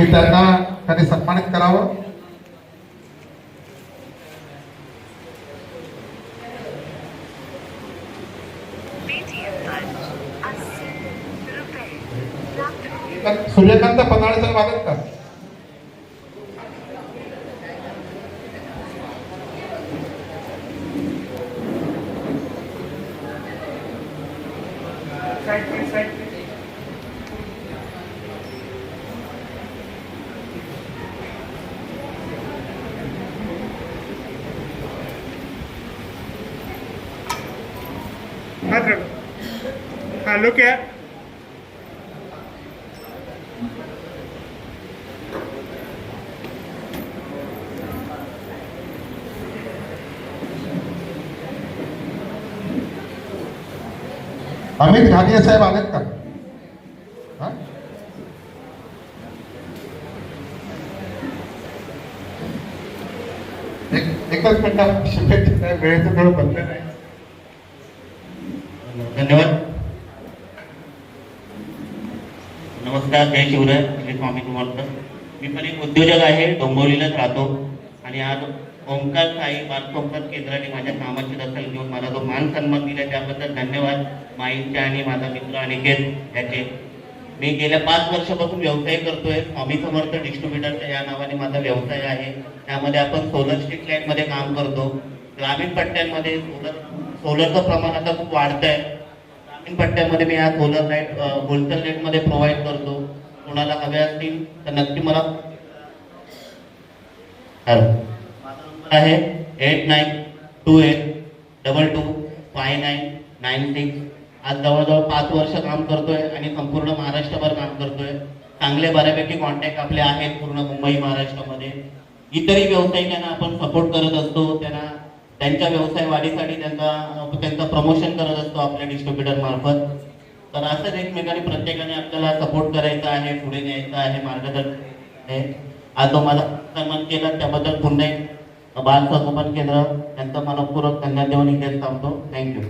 की त्यांना त्यांनी सन्मानित करावं. पेटीएम पर अस्सी रुपए प्राप्त हुए तर सूर्यकांत पन्हाळेचं वादक का हात रडो. हाँ लोग क्या अमित घानिये साहेब आलेत का? एक- एकच मिनिट वेळेचं थोडं बंद नाही धन्यवाद। नमस्कार जय शिवराय श्री स्वामी समर्थ। मी पण एक उद्योजक आहे डोंबिवलीलाच राहतो. आणि आज ओंकार साई बालसंपद केंद्राने माझ्या कामाची दखल घेऊन मला जो मान सन्मान दिला त्याबद्दल धन्यवाद. माईंचे आणि माझा मित्र अनिकेत याचे. मी गेल्या पाच वर्षापासून व्यवसाय करतोय. स्वामी समर्थ डिस्ट्रीब्युटरच्या या नावाने माझा व्यवसाय आहे. त्यामध्ये आपण सोलर स्ट्रीट लाइटमध्ये काम करतो. ग्रामीण पट्ट्यांमध्ये सोलर सोलरचं प्रमाण आता खूप वाढत आहे ग्रामीण पट्ट्यामध्ये मी आज होलर लाइट होलसेल रेटमध्ये प्रोव्हाइड करतो. कोणाला हव्या असतील तर नक्की मला हॅलो. माझा नंबर आहे eight nine two eight double two five nine nine six आज जवळजवळ पाच वर्ष काम करतोय आणि संपूर्ण महाराष्ट्रभर काम करतोय. चांगले बऱ्यापैकी कॉन्टॅक्ट आपले आहेत पूर्ण मुंबई महाराष्ट्रामध्ये. इतरही व्यावसायिकांना आपण सपोर्ट करत असतो. त्यांना त्यांच्या व्यवसाय वाढीसाठी त्यांचा त्यांचं प्रमोशन करत असतो आपल्या डिस्ट्रीब्युटर मार्फत. तर असंच एकमेकांनी प्रत्येकाने आपल्याला सपोर्ट करायचा आहे पुढे न्यायचा आहे मार्गदर्शन आज जो मला सन्मान केला त्याबद्दल पुन्हा एक बाल संगोपन केंद्र त्यांचं मनपूर्वक धन्यवाद देऊन इथेच थांबतो. थँक्यू